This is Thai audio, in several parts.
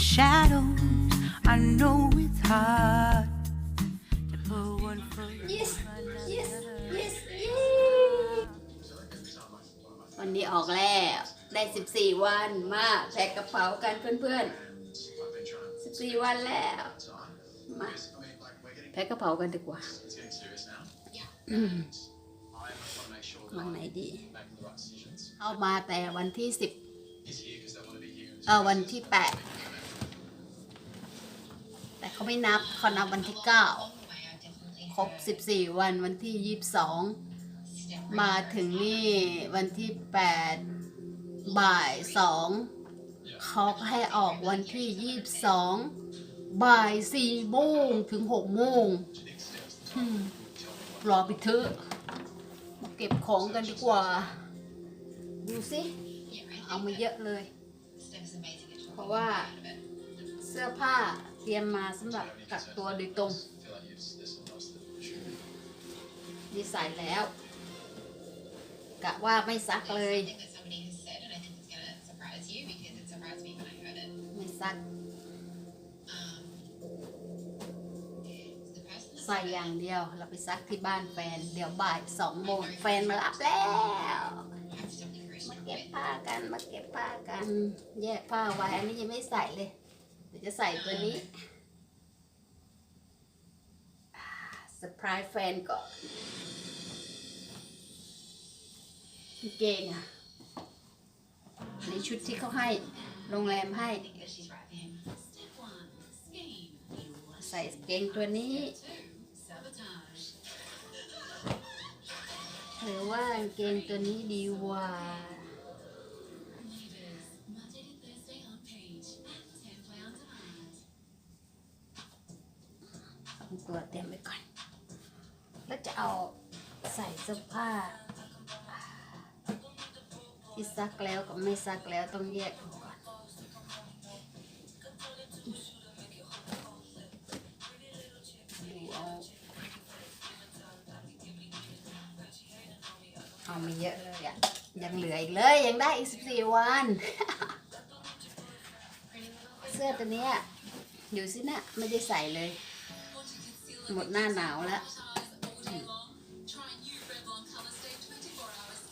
shadows, I know it's hard to put one foot in Yes, front of the yes, other. yes, yes วันนี้ออกแล้ว ได้ 14 วัน มาแพ็คกระเป๋ากันเพื่อนๆ 14 วันแล้ว มา แพ็คกระเป๋ากันดีกว่าอืมวันไหนดี เอามาแต่วันที่ 10 เออวันที่8แต่ เขาไม่นับเขานับวันที่9ครบ14วันวันที่22มาถึงนี่วันที่8บ่าย2เขาให้ออกวันที่22บ่าย4โมงถึง6โมงรอไปเถอะมาเก็บของกันดีกว่า ดูสิ เอามาเยอะเลย เพราะว่า เสื้อผ้าเตรียมมาสำหรับกักตัวโดยตรงนี่ใส่แล้ว กะว่าไม่ซักเลย ไม่ซัก ใส่อย่างเดียวเราไปซักที่บ้านแฟน เดี๋ยวบ่ายสองโมงแฟนมารับแล้วมาเก็บผ้ากันมาเก็บผ้ากัน แยกผ้าไว้อันนี้ยังไม่ใส่เลย เดี๋ยวจะใส่ตัวนี้เซอร์ไพรส์แฟนก่อนกางเกงอะอันนี่ชุดที่เขาให้โรงแรมให้ ใส่เกงตัวนี้หรือว่ากางเกงตัวนี้ดีกว่า ตัวเตรียมไว้ก่อน แล้วจะเอาใส่เสื้อผ้า ที่ซักแล้วกับไม่ซักแล้วต้องแยกก่อน ดูเอาเอาม่เยอะเลยอะยังเหลืออีกเลย ยังได้อีกสิบสี่วัน เสื้อตัวนี้อยดูสินะไม่ได้ใส่เลย หมดหน้าหนาวแล้วอืม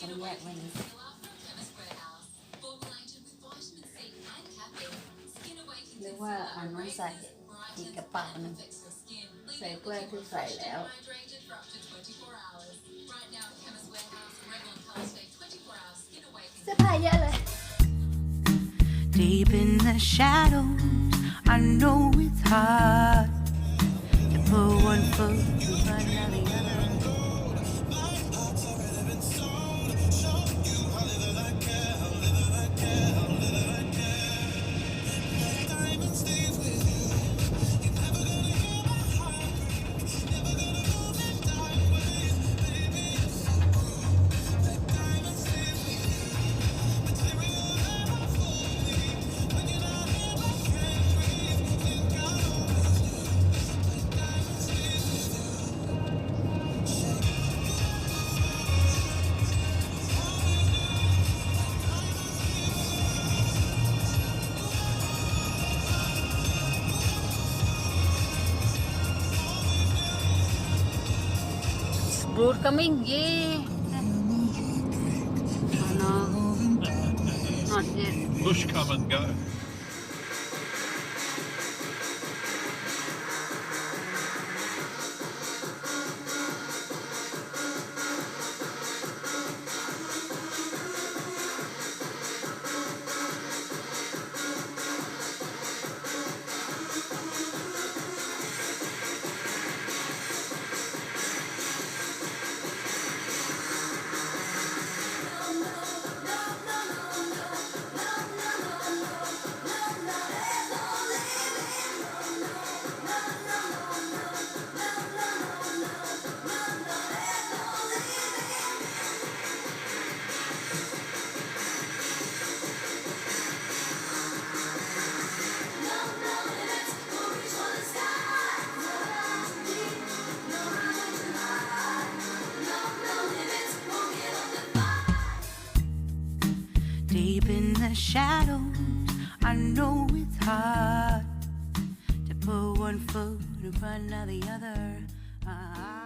ต้องแยกไว้นี่เรียกว่าเอาน้องใส่อีกกระเป๋าหนึงใส่เพื่อนที่ใส่แล้วเสื้อผ้าเยอะเลย Deep in the shadows, I know it's hard for one foot, but another. Road coming, yeah. Oh no, not yet. Push come and go. Deep in the shadows, I know it's hard to put one foot in front of the other. Uh-huh.